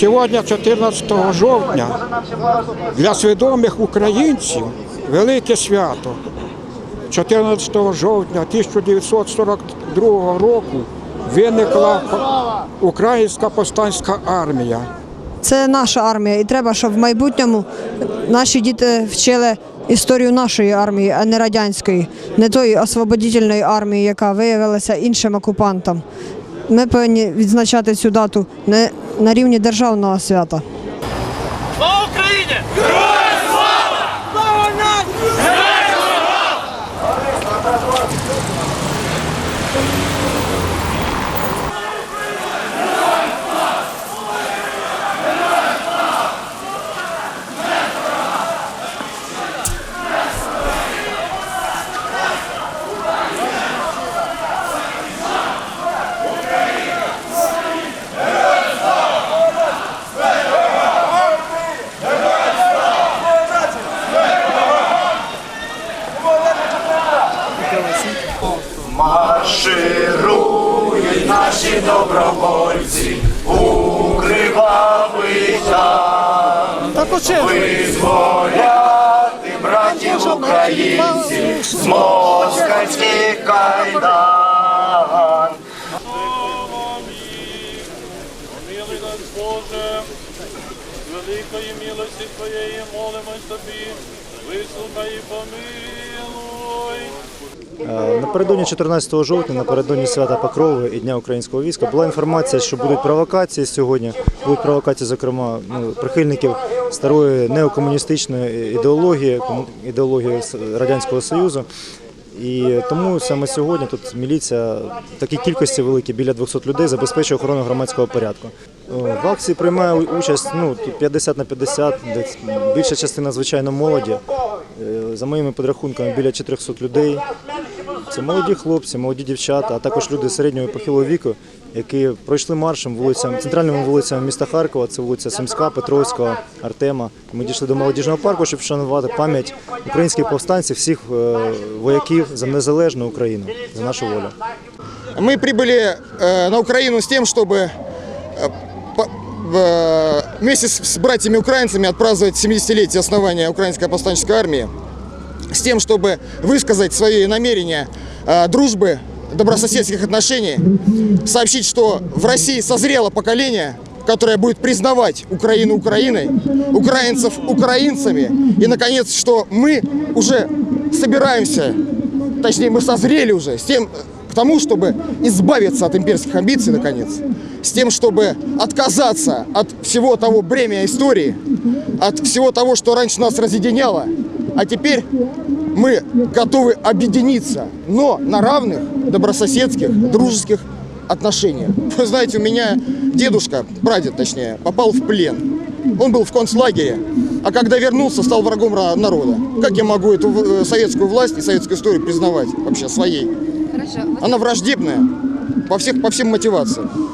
Сьогодні, 14 жовтня, для свідомих українців велике свято. 14 жовтня 1942 року виникла Українська повстанська армія. Це наша армія, і треба, щоб в майбутньому наші діти вчили історію нашої армії, а не радянської, не тої освободительної армії, яка виявилася іншим окупантом. Ми повинні відзначати цю дату не на рівні державного свята. Слава Україні! Марширують наші добровольці у кривавий. Визволяти братів українців з москальських кайдан. Милий нас Боже, великої милості Твоєї молимось Тобі, вислухай і помилуй. Е, Напередодні 14 жовтня, напередодні свята Покрови і Дня українського війська була інформація, що будуть провокації сьогодні. Будуть провокації, зокрема, ну, прихильників старої неокомуністичної ідеології, ідеології Радянського Союзу. І тому саме сьогодні тут міліція в такій кількості великій, біля 200 людей, забезпечує охорону громадського порядку. О, В акції приймає участь ну, тут 50 на 50, десь більша частина, звичайно, молоді. Е, За моїми підрахунками, біля 400 людей. Це молоді хлопці, молоді дівчата, а також люди середнього і похилого віку, які пройшли маршем вулицям, центральними вулицями міста Харкова. Це вулиця Сумська, Петровського, Артема. Ми дійшли до молодіжного парку, щоб вшанувати пам'ять українських повстанців, всіх е, вояків за незалежну Україну, за нашу волю. Мы прибыли э, на Украину с тем, чтобы э, по- в- вместе с, с братьями-украинцами отпраздновать 70-летие основания Украинской повстанческой армии, С тем, чтобы высказать свои намерения э, дружбы, добрососедских отношений, сообщить, что в России созрело поколение, которое будет признавать Украину Украиной, украинцев украинцами, и, наконец, что мы уже собираемся точнее мы созрели уже с тем, к тому, чтобы избавиться от имперских амбиций, наконец, с тем, чтобы отказаться от всего того бремя истории, от всего того, что раньше нас разъединяло, а теперь мы готовы объединиться, но на равных, добрососедских, дружеских отношениях. Вы знаете, у меня дедушка, прадед точнее, попал в плен. Он был в концлагере, а когда вернулся, стал врагом ра- народа. Как я могу эту э, советскую власть и советскую историю признавать вообще своей? Она враждебная по, всех, по всем мотивациям.